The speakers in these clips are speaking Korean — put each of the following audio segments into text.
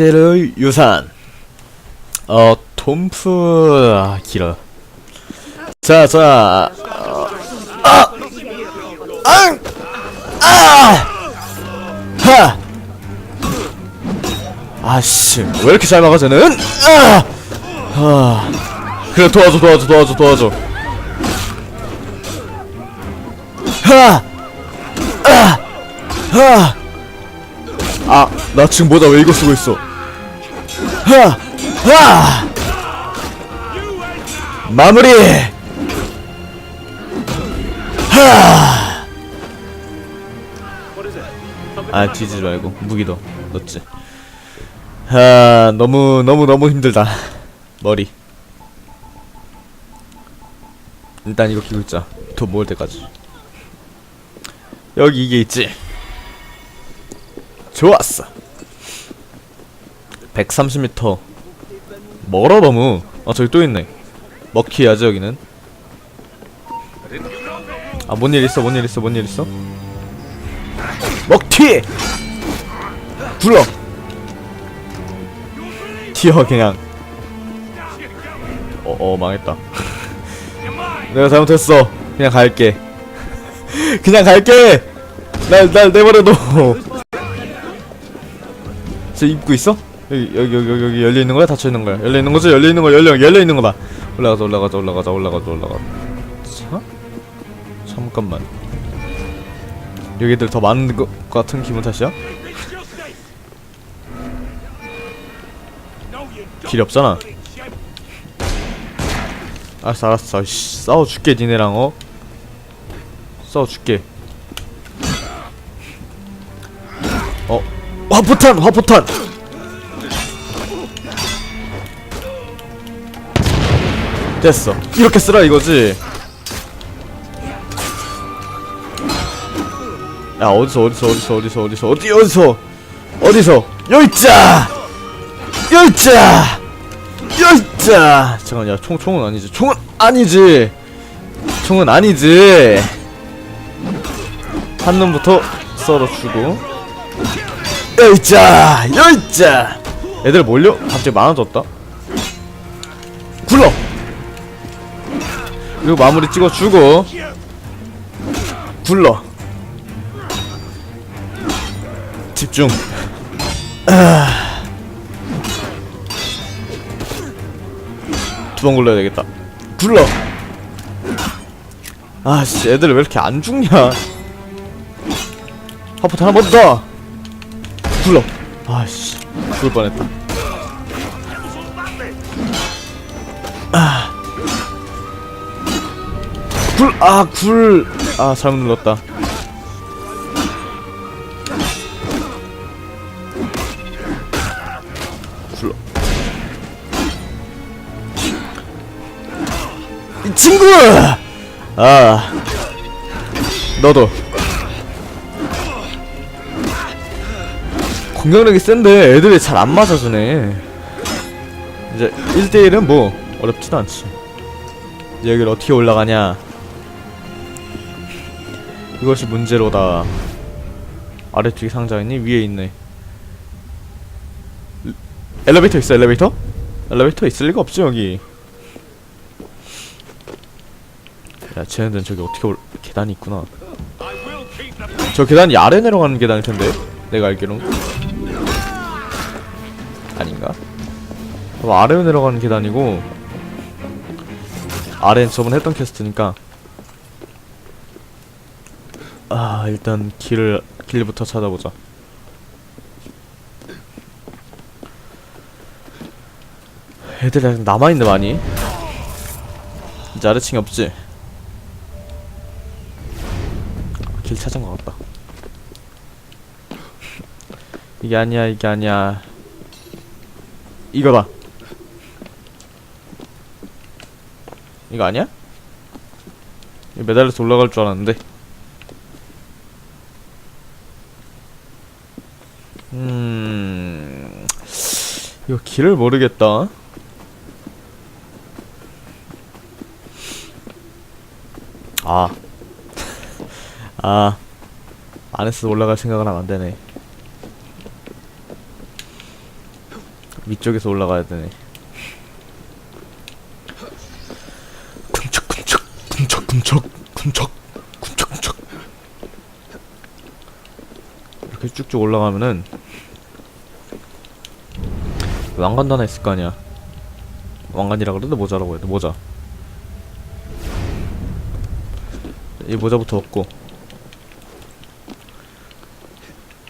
제로의 유산 어 톰프 아, 길어 자자 어, 아! 앙! 아! 하! 아씨 왜 이렇게 잘 막아 쟤는? 아! 아 그래 도와줘 도와줘 도와줘 도와줘 하! 아! 하! 아, 나 지금 뭐다 왜 이거 쓰고 있어? 하! 하! 마무리! 하! 아, 뒤지지 말고 무기 더 넣지. 하, 너무 너무 너무 힘들다. 머리. 일단 이거 있자. 돈 모을 때까지. 여기 이게 있지. 좋았어. 130m. 멀어 너무. 아 저기 또 있네. 먹히야지 여기는. 아 뭔 일 있어? 뭔 일 있어? 뭔 일 있어? 먹튀! 불러. 튀어 그냥. 어, 어 망했다. 내가 잘못했어. 그냥 갈게. 그냥 갈게. 날 날 내버려둬. 저 입고 있어? 여기 여기 여기 여기, 열려 있는 거야? 닫혀 있는 거야? 열려 있는 거죠? 열려 있는 거 열려 열려 있는 거다. 올라가자 올라가자 올라가자 올라가자 올라가. 자 잠깐만. 여기들 더 많은 것 같은 기분 탓이야? 길이 없잖아. 알았어 알았어. 씨, 싸워 줄게 니네랑 어. 싸워 줄게. 어 화포탄 화포탄 됐어. 이렇게 쓰라 이거지? 야 어디서 어디서 어디서 어디서 어디서 어디 어디서? 어디서? 여있자! 여있자! 여있자! 잠깐 야총 총은 아니지. 총은 아니지! 총은 아니지! 한 놈부터 썰어주고. 여있자! 여있자! 애들 몰려? 갑자기 많아졌다? 굴러 그리고 마무리 찍어주고. 굴러. 집중. 두 번 굴러야 되겠다. 굴러. 아씨 애들 왜 이렇게 안 죽냐. 한번 더. 굴러. 아씨 죽을 뻔했다 굴 아 굴 아 잘못 눌렀다. 굴러 이 친구! 아 너도. 공격력이 센데 애들이 잘 안 맞아주네. 이제 1대1은 뭐 어렵지도 않지. 여기를 어떻게 올라가냐 이것이 문제로다 아래쪽에 상자 있니? 위에 있네 일- 엘리베이터 있어 엘리베이터? 엘리베이터 있을 리가 없지 여기 야 쟤네들은 저기 어떻게 올 계단이 있구나 저 계단이 아래 내려가는 계단일 텐데 내가 알기론 아닌가? 어, 아래로 내려가는 계단이고 아래는 저번 했던 퀘스트니까 아 일단 길을 길부터 찾아보자. 애들이 아직 남아있네 많이? 이제 아래층이 없지? 길 찾은 것 같다. 이게 아니야 이게 아니야. 이거다. 이거 아니야? 매달려서 올라갈 줄 알았는데 음 이거 길을 모르겠다 아 아, 안에서 올라갈 생각은 안 되네. 위쪽에서 올라가야 되네. 쿵척쿵척 쿵척쿵척 쿵척 이렇게 쭉쭉 올라가면은 왕관도 하나 있을 거 아니야. 왕관이라 그러는데 모자라고 해야 돼. 모자. 이 모자부터 얻고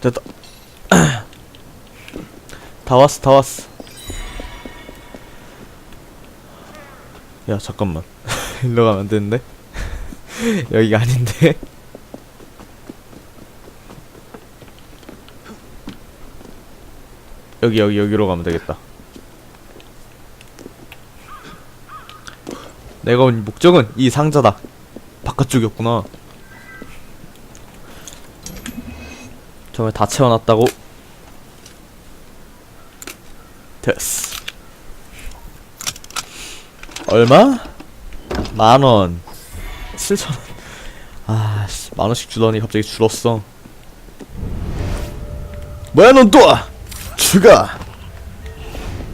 됐다. 다 왔어, 다 왔어. 야, 잠깐만. 일로 가면 안 되는데? 여기가 아닌데? 여기, 여기, 여기로 가면 되겠다. 내가 온 목적은 이 상자다. 바깥쪽이었구나. 저걸 다 채워놨다고? 됐어. 얼마? 만원. 칠천원. 아, 씨, 만원씩 주더니 갑자기 줄었어. 뭐야, 넌 또! 추가!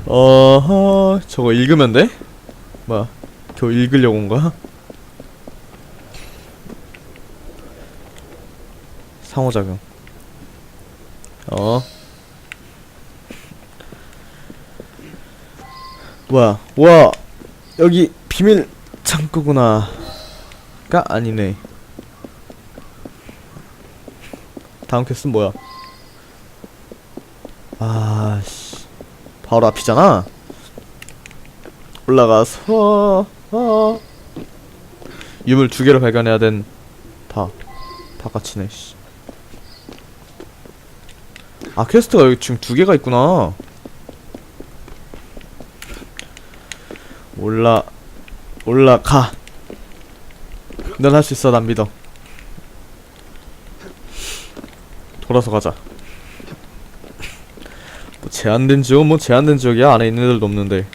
어허, 저거 읽으면 돼? 뭐야, 겨우 읽으려고 온 거야? 상호작용. 어. 뭐야, 와, 여기 비밀 창고구나. 가 아니네. 다음 퀘스트는 뭐야? 아, 씨. 바로 앞이잖아? 올라가서, 어. 유물 두 개를 발견해야 된, 다. 다 같이네, 씨. 아, 퀘스트가 여기 지금 두 개가 있구나. 올라, 올라가. 넌 할 수 있어, 난 믿어. 돌아서 가자. 뭐 제한된 지역은 뭐 제한된 지역이야. 안에 있는 애들도 없는데.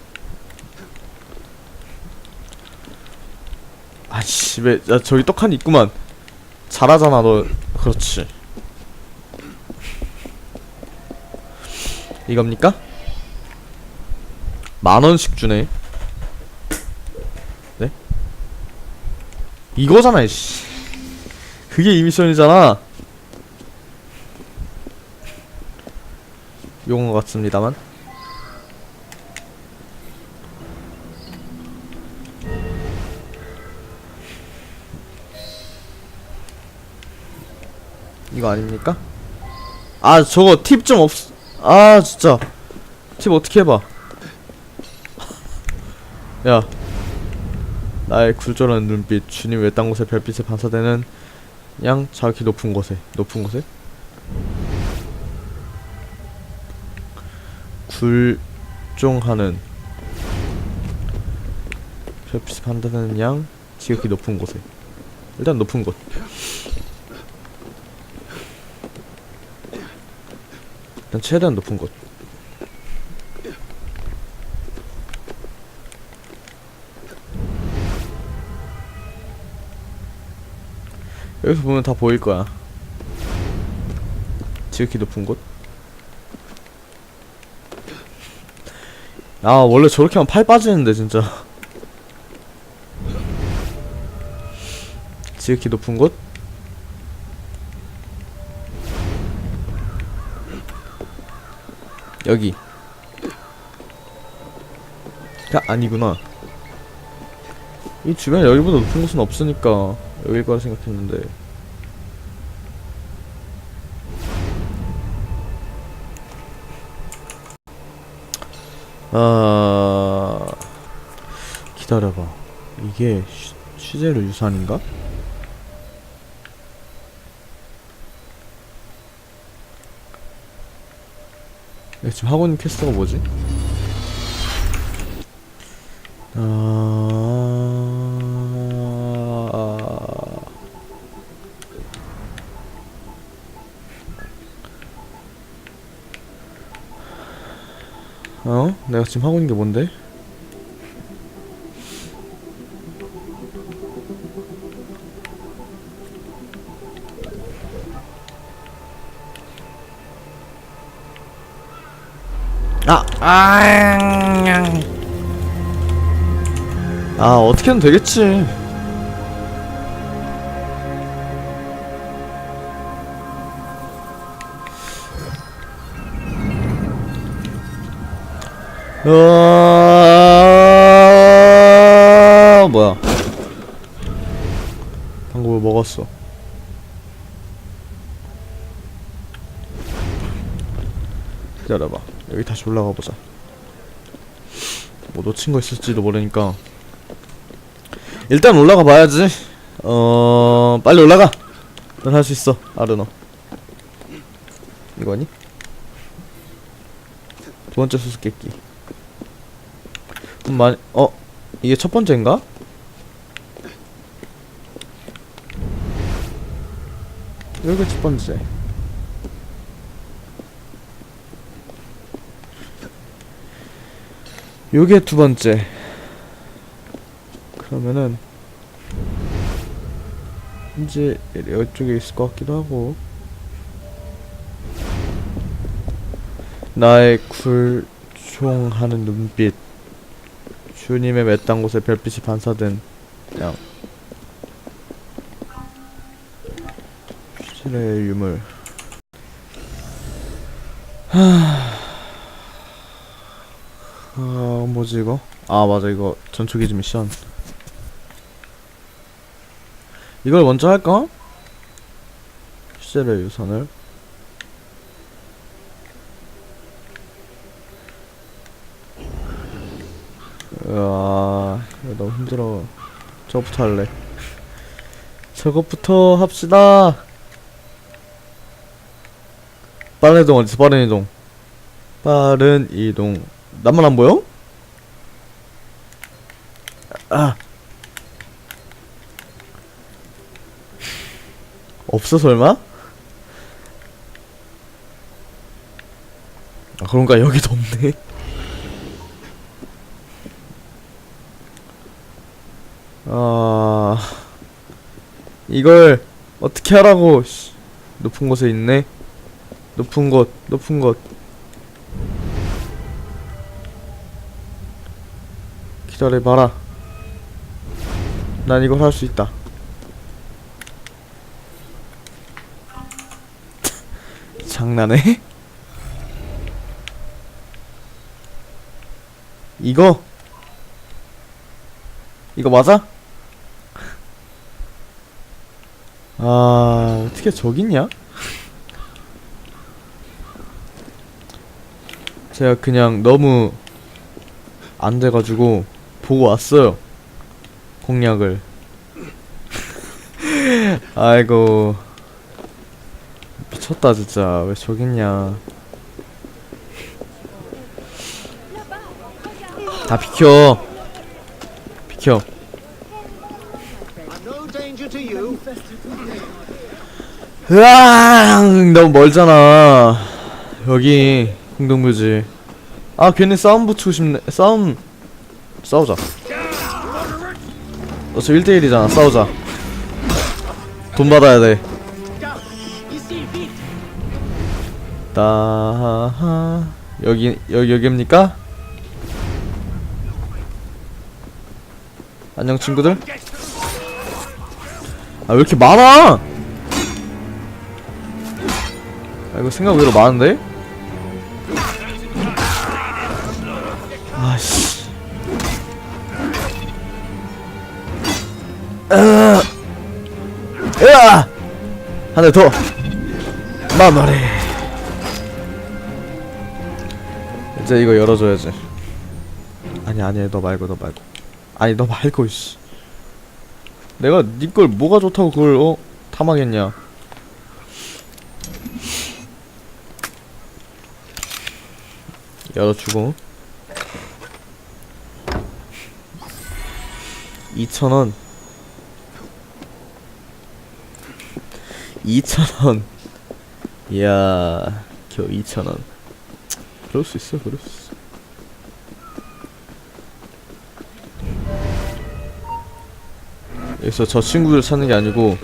아, 씨발. 야, 저기 떡하니 있구만. 잘하잖아, 너. 그렇지. 이겁니까? 만 원씩 주네. 네? 이거잖아, 씨. 그게 이 미션이잖아. 용어 같습니다만. 이거 아닙니까? 아, 저거 팁 좀 없, 아, 진짜. 팁 어떻게 해봐. 야. 나의 굴절하는 눈빛, 주님 외딴 곳에 별빛에 반사되는 양 자극이 높은 곳에, 높은 곳에? 별빛에 반사되는 양 지극히 높은 곳에. 일단 높은 곳. 일단 최대한 높은 곳. 여기서 보면 다 보일 거야. 지극히 높은 곳. 아 원래 저렇게 하면 팔 빠지는데 진짜. 지극히 높은 곳. 여기. 야 아니구나. 이 주변에 여기보다 높은 곳은 없으니까 여길 거라 생각했는데. 아 기다려봐. 이게 시, 시제로 유산인가? 내가 지금 하고 있는 퀘스트가 뭐지? 아... 어? 내가 지금 하고 있는 게 뭔데? 아, 아, 아 어떻게든 되겠지. 어 뭐야? 방금 뭐 먹었어. 기다려봐. 여기 다시 올라가 보자. 뭐 놓친 거 있을지도 모르니까. 일단 올라가 봐야지. 어, 빨리 올라가. 넌할수 있어, 아르노. 이거니? 두 번째 수수께끼. 음, 많이, 어, 이게 첫 번째인가? 여기가 첫 번째. 요게 두 번째. 그러면은 이제 이쪽에 있을 것 같기도 하고 나의 굴종하는 눈빛 주님의 맷단 곳에 별빛이 반사된 양. 실의 유물. 아 뭐지 이거? 아 맞아 이거 전초기지 미션. 이걸 먼저 할까? 시제의 유선을 으아 너무 힘들어. 저거부터 할래. 저것부터 합시다. 빠른 이동 어디서 빠른 이동. 빠른 이동. 나만 안 보여? 아. 없어 설마? 아 그런가? 여기도 없네 이걸 어떻게 하라고 씨. 높은 곳에 있네 높은 곳 높은 곳 기다려봐라 난 이걸 할 수 있다 장난해? 이거? 이거 맞아? 아 어떻게 저기 있냐? 제가 그냥 너무 안 돼가지고 보고 왔어요. 공략을. 아이고. 미쳤다 진짜. 왜 저기 있냐? 다 비켜. 비켜 으아 너무 멀잖아. 여기 공동묘지. 아 괜히 싸움 붙이고 싶네. 싸움 싸우자. 어차피 1대1이잖아. 싸우자. 돈 받아야 돼. 따하. 여기 여기 여기입니까? 안녕 친구들. 아 왜 이렇게 많아? 아 이거 생각 외로 많은데? 아씨. 으아. 하나 더. 마무리. 이제 이거 열어줘야지. 아니 아니 너 말고 너 말고. 아니 너 말고 씨. 내가 니걸 뭐가 좋다고 그걸 어? 탐하겠냐 열어주고. 2,000원. 2,000원. 이야 겨우 2,000원. 그럴 수 있어 그럴 수 있어. 여기서 저 친구들 찾는 게 아니고